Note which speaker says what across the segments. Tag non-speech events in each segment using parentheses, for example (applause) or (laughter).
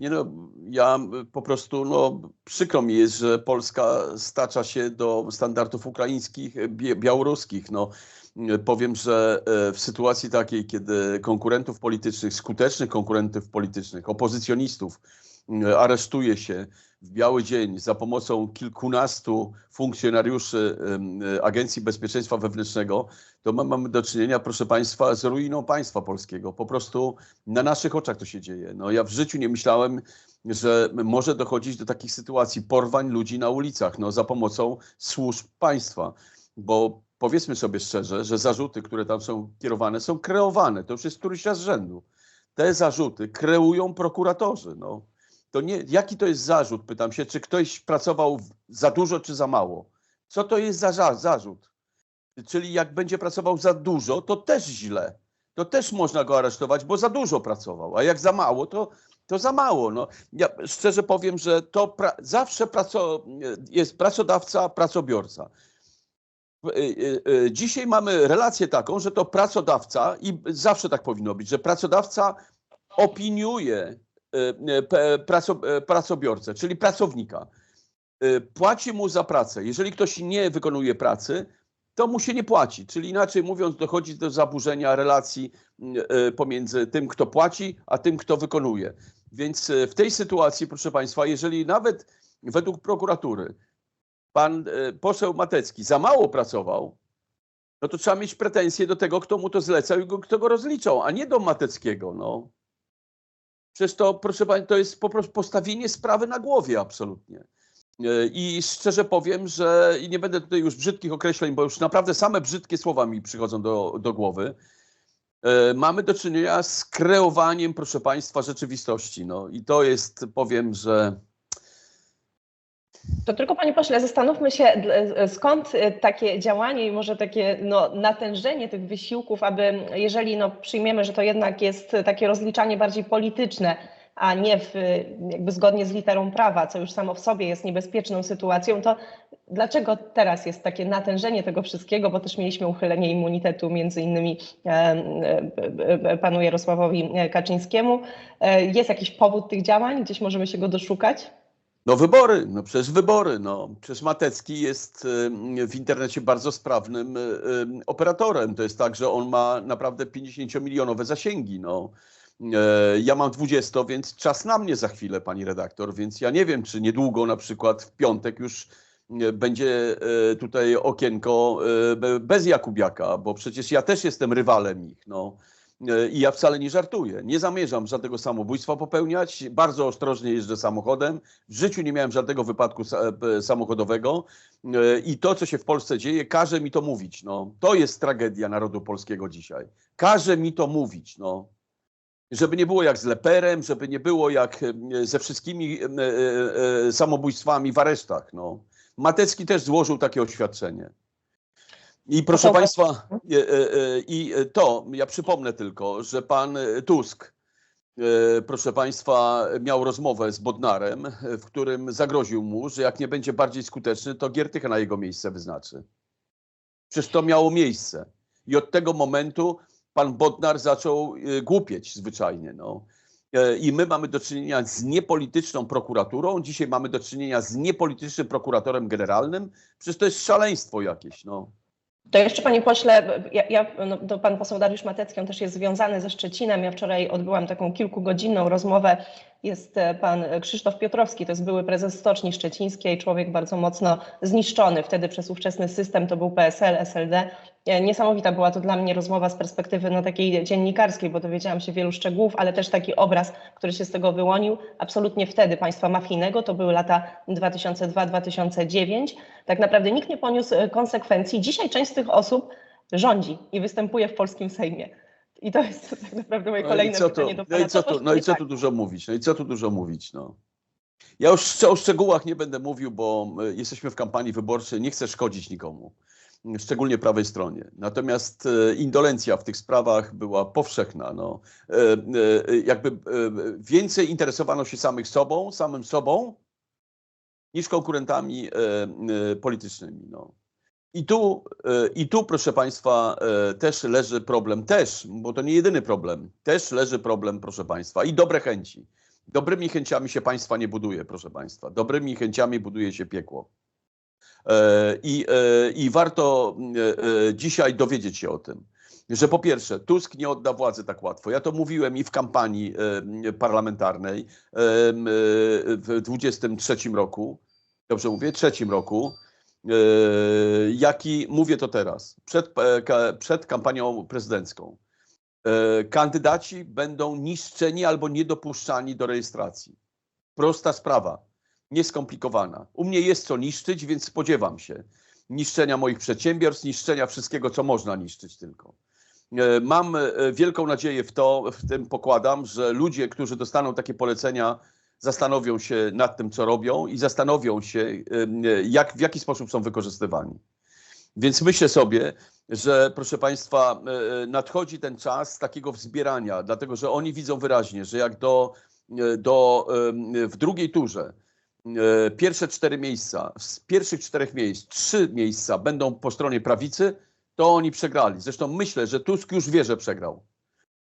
Speaker 1: Nie no, ja po prostu, no, przykro mi jest, że Polska stacza się do standardów ukraińskich, białoruskich. No, powiem, że e, w sytuacji takiej, kiedy konkurentów politycznych, skutecznych konkurentów politycznych, opozycjonistów aresztuje się w biały dzień za pomocą kilkunastu funkcjonariuszy Agencji Bezpieczeństwa Wewnętrznego, to mamy do czynienia, proszę Państwa, z ruiną państwa polskiego. Po prostu na naszych oczach to się dzieje. No, ja w życiu nie myślałem, że może dochodzić do takich sytuacji porwań ludzi na ulicach no, za pomocą służb państwa. Bo powiedzmy sobie szczerze, że zarzuty, które tam są kierowane, są kreowane. To już jest któryś raz z rzędu. Te zarzuty kreują prokuratorzy. No to nie, jaki to jest zarzut? Pytam się, czy ktoś pracował za dużo, czy za mało? Co to jest za zarzut? Czyli jak będzie pracował za dużo, to też źle. To też można go aresztować, bo za dużo pracował. A jak za mało, to, to za mało. No, ja szczerze powiem, że to pra zawsze praco jest pracodawca, pracobiorca. Y, y, y, dzisiaj mamy relację taką, że to pracodawca i zawsze tak powinno być, że pracodawca opiniuje E, e, pracobiorcę, czyli pracownika. E, płaci mu za pracę. Jeżeli ktoś nie wykonuje pracy, to mu się nie płaci. Czyli inaczej mówiąc, dochodzi do zaburzenia relacji pomiędzy tym, kto płaci, a tym, kto wykonuje. Więc w tej sytuacji, proszę Państwa, jeżeli nawet według prokuratury pan poseł Matecki za mało pracował, no to trzeba mieć pretensje do tego, kto mu to zlecał i kto go rozliczał, a nie do Mateckiego. No. Przecież to, proszę Państwa, to jest po prostu postawienie sprawy na głowie absolutnie. E, I szczerze powiem, że i nie będę tutaj już brzydkich określeń, bo już naprawdę same brzydkie słowa mi przychodzą do, do głowy. E, mamy do czynienia z kreowaniem, proszę Państwa, rzeczywistości. No i to jest, powiem, że
Speaker 2: to tylko Panie Pośle, zastanówmy się, skąd y, takie działanie i może takie no, natężenie tych wysiłków, aby jeżeli no, przyjmiemy, że to jednak jest takie rozliczanie bardziej polityczne, a nie w, jakby zgodnie z literą prawa, co już samo w sobie jest niebezpieczną sytuacją, to dlaczego teraz jest takie natężenie tego wszystkiego, bo też mieliśmy uchylenie immunitetu między innymi e, e, e, panu Jarosławowi Kaczyńskiemu. Jest jakiś powód tych działań? Gdzieś możemy się go doszukać?
Speaker 1: No wybory, no przecież wybory. No. Przecież Matecki jest w internecie bardzo sprawnym operatorem. To jest tak, że on ma naprawdę 50-milionowe zasięgi. No. E, ja mam 20, więc czas na mnie za chwilę, pani redaktor, więc ja nie wiem, czy niedługo, na przykład w piątek już będzie tutaj okienko bez Jakubiaka, bo przecież ja też jestem rywalem ich. No. I ja wcale nie żartuję. Nie zamierzam żadnego samobójstwa popełniać. Bardzo ostrożnie jeżdżę samochodem. W życiu nie miałem żadnego wypadku e, samochodowego. E, I to, co się w Polsce dzieje, każe mi to mówić. No. To jest tragedia narodu polskiego dzisiaj. Każe mi to mówić. No. Żeby nie było jak z Leperem, żeby nie było jak e, ze wszystkimi samobójstwami w aresztach. No. Matecki też złożył takie oświadczenie. I proszę Państwa, e, e, i to, ja przypomnę tylko, że pan Tusk, e, proszę Państwa, miał rozmowę z Bodnarem, w którym zagroził mu, że jak nie będzie bardziej skuteczny, to Giertycha na jego miejsce wyznaczy. Przecież to miało miejsce. I od tego momentu pan Bodnar zaczął głupieć zwyczajnie. No. I my mamy do czynienia z niepolityczną prokuraturą. Dzisiaj mamy do czynienia z niepolitycznym prokuratorem generalnym. Przecież to jest szaleństwo jakieś. No.
Speaker 2: To jeszcze Panie Pośle, ja, ja, no, to Pan poseł Dariusz Matecki, on też jest związany ze Szczecinem. Ja wczoraj odbyłam taką kilkugodzinną rozmowę. Jest e, Pan Krzysztof Piotrowski, to jest były prezes Stoczni Szczecińskiej, człowiek bardzo mocno zniszczony wtedy przez ówczesny system, to był PSL, SLD. E, niesamowita była to dla mnie rozmowa z perspektywy no, takiej dziennikarskiej, bo dowiedziałam się wielu szczegółów, ale też taki obraz, który się z tego wyłonił. Absolutnie wtedy państwa mafijnego, to były lata 2002-2009. Tak naprawdę nikt nie poniósł e, konsekwencji. Dzisiaj część z tych osób rządzi i występuje w polskim Sejmie. I to jest (laughs) tak naprawdę moje kolejne no pytanie do pana.
Speaker 1: No i co tu, no i co tu dużo mówić? No i co tu dużo mówić? No. Ja już o szczegółach nie będę mówił, bo e, jesteśmy w kampanii wyborczej, nie chcę szkodzić nikomu szczególnie prawej stronie. Natomiast e, indolencja w tych sprawach była powszechna. No. E, jakby więcej interesowano się samych sobą, samym sobą, niż konkurentami politycznymi. No. I tu, I tu, proszę Państwa, też leży problem, też, bo to nie jedyny problem, też leży problem, proszę Państwa, i dobre chęci. Dobrymi chęciami się państwa nie buduje, proszę państwa. Dobrymi chęciami buduje się piekło. E, I, e, i warto e, dzisiaj dowiedzieć się o tym, że po pierwsze, Tusk nie odda władzy tak łatwo. Ja to mówiłem i w kampanii parlamentarnej w 23 roku, dobrze mówię, trzecim roku, jak i mówię to teraz, przed, przed kampanią prezydencką. Kandydaci będą niszczeni albo niedopuszczani do rejestracji. Prosta sprawa nieskomplikowana. U mnie jest co niszczyć, więc spodziewam się niszczenia moich przedsiębiorstw, niszczenia wszystkiego, co można niszczyć tylko. E, mam e, wielką nadzieję w to, w tym pokładam, że ludzie, którzy dostaną takie polecenia, zastanowią się nad tym, co robią i zastanowią się, e, jak, w jaki sposób są wykorzystywani. Więc myślę sobie, że proszę Państwa, nadchodzi ten czas takiego wzbierania, dlatego że oni widzą wyraźnie, że jak do, do w drugiej turze pierwsze cztery miejsca, z pierwszych czterech miejsc, trzy miejsca będą po stronie prawicy, to oni przegrali. Zresztą myślę, że Tusk już wie, że przegrał.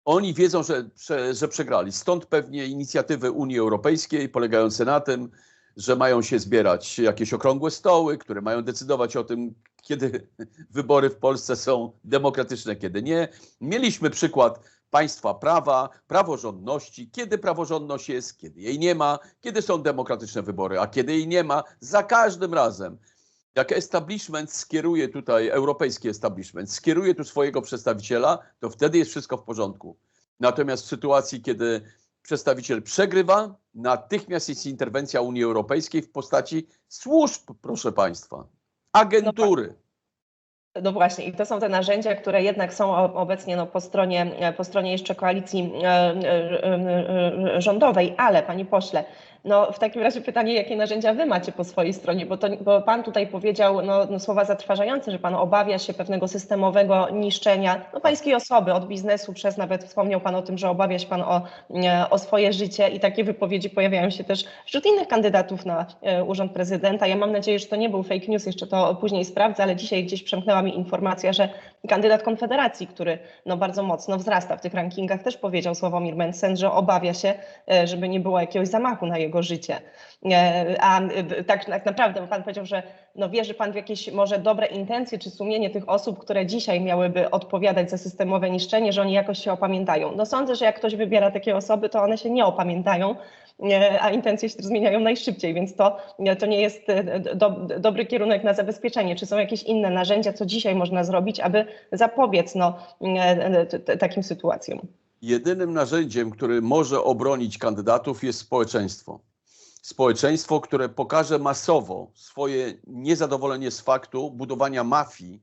Speaker 1: Oni wiedzą, że, że przegrali. Stąd pewnie inicjatywy Unii Europejskiej polegające na tym, że mają się zbierać jakieś okrągłe stoły, które mają decydować o tym, kiedy (laughs) wybory w Polsce są demokratyczne, kiedy nie. Mieliśmy przykład państwa prawa, praworządności, kiedy praworządność jest, kiedy jej nie ma, kiedy są demokratyczne wybory, a kiedy jej nie ma, za każdym razem. Jak establishment skieruje tutaj, europejski establishment, skieruje tu swojego przedstawiciela, to wtedy jest wszystko w porządku. Natomiast w sytuacji, kiedy przedstawiciel przegrywa, natychmiast jest interwencja Unii Europejskiej w postaci służb, proszę Państwa, agentury.
Speaker 2: No właśnie, i to są te narzędzia, które jednak są obecnie no, po, stronie, po stronie jeszcze koalicji e, e, e, rządowej, ale panie pośle, no w takim razie pytanie, jakie narzędzia wy macie po swojej stronie, bo, to, bo pan tutaj powiedział no, no, słowa zatrważające, że pan obawia się pewnego systemowego niszczenia no, pańskiej osoby, od biznesu przez nawet wspomniał pan o tym, że obawia się pan o, o swoje życie i takie wypowiedzi pojawiają się też wśród innych kandydatów na urząd prezydenta. Ja mam nadzieję, że to nie był fake news, jeszcze to później sprawdzę, ale dzisiaj gdzieś przemknęła mi informacja, że kandydat Konfederacji, który no, bardzo mocno wzrasta w tych rankingach, też powiedział Sławomir Mencen, że obawia się, e, żeby nie było jakiegoś zamachu na jego życie. E, a e, tak, tak naprawdę, bo pan powiedział, że no, wierzy pan w jakieś może dobre intencje czy sumienie tych osób, które dzisiaj miałyby odpowiadać za systemowe niszczenie, że oni jakoś się opamiętają. No sądzę, że jak ktoś wybiera takie osoby, to one się nie opamiętają, a intencje się zmieniają najszybciej, więc to, to nie jest do, dobry kierunek na zabezpieczenie. Czy są jakieś inne narzędzia, co dzisiaj można zrobić, aby zapobiec no, takim sytuacjom?
Speaker 1: Jedynym narzędziem, który może obronić kandydatów jest społeczeństwo. Społeczeństwo, które pokaże masowo swoje niezadowolenie z faktu budowania mafii,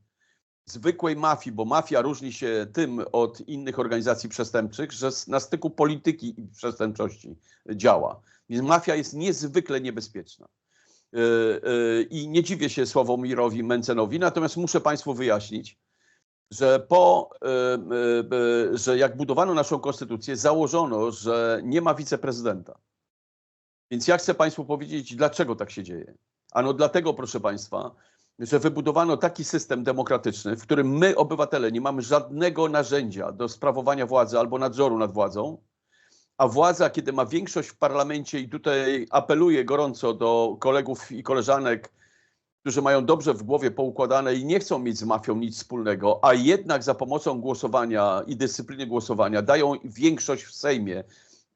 Speaker 1: zwykłej mafii, bo mafia różni się tym od innych organizacji przestępczych, że na styku polityki i przestępczości działa. Więc mafia jest niezwykle niebezpieczna. E, e, I nie dziwię się Sławomirowi Mencenowi, natomiast muszę Państwu wyjaśnić, że po, e, że jak budowano naszą konstytucję, założono, że nie ma wiceprezydenta. Więc ja chcę Państwu powiedzieć, dlaczego tak się dzieje. Ano dlatego, proszę Państwa, że wybudowano taki system demokratyczny, w którym my, obywatele, nie mamy żadnego narzędzia do sprawowania władzy albo nadzoru nad władzą, a władza, kiedy ma większość w parlamencie, i tutaj apeluję gorąco do kolegów i koleżanek, którzy mają dobrze w głowie poukładane i nie chcą mieć z mafią nic wspólnego, a jednak za pomocą głosowania i dyscypliny głosowania dają większość w Sejmie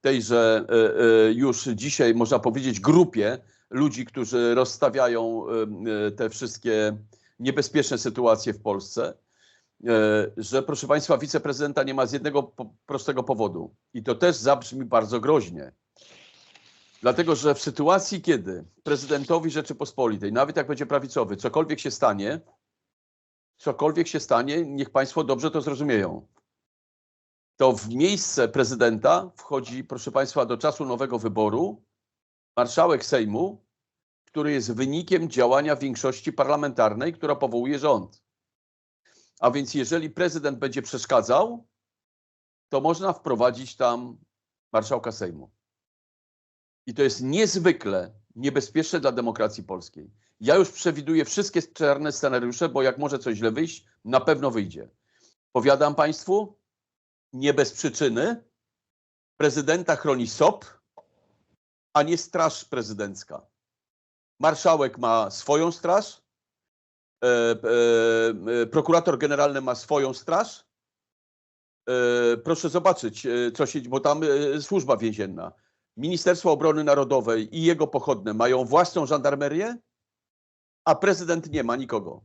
Speaker 1: tejże e, e, już dzisiaj, można powiedzieć, grupie ludzi, którzy rozstawiają e, te wszystkie niebezpieczne sytuacje w Polsce, że proszę Państwa, wiceprezydenta nie ma z jednego prostego powodu. I to też zabrzmi bardzo groźnie. Dlatego, że w sytuacji, kiedy prezydentowi Rzeczypospolitej, nawet jak będzie prawicowy, cokolwiek się stanie, cokolwiek się stanie, niech Państwo dobrze to zrozumieją, to w miejsce prezydenta wchodzi, proszę Państwa, do czasu nowego wyboru marszałek Sejmu, który jest wynikiem działania większości parlamentarnej, która powołuje rząd. A więc jeżeli prezydent będzie przeszkadzał, to można wprowadzić tam marszałka Sejmu. I to jest niezwykle niebezpieczne dla demokracji polskiej. Ja już przewiduję wszystkie czarne scenariusze, bo jak może coś źle wyjść, na pewno wyjdzie. Powiadam Państwu, nie bez przyczyny prezydenta chroni SOP, a nie straż prezydencka. Marszałek ma swoją straż, e, e, e, prokurator generalny ma swoją straż. E, Proszę zobaczyć, e, co się, bo tam e, służba więzienna. Ministerstwo Obrony Narodowej i jego pochodne mają własną żandarmerię, a prezydent nie ma nikogo.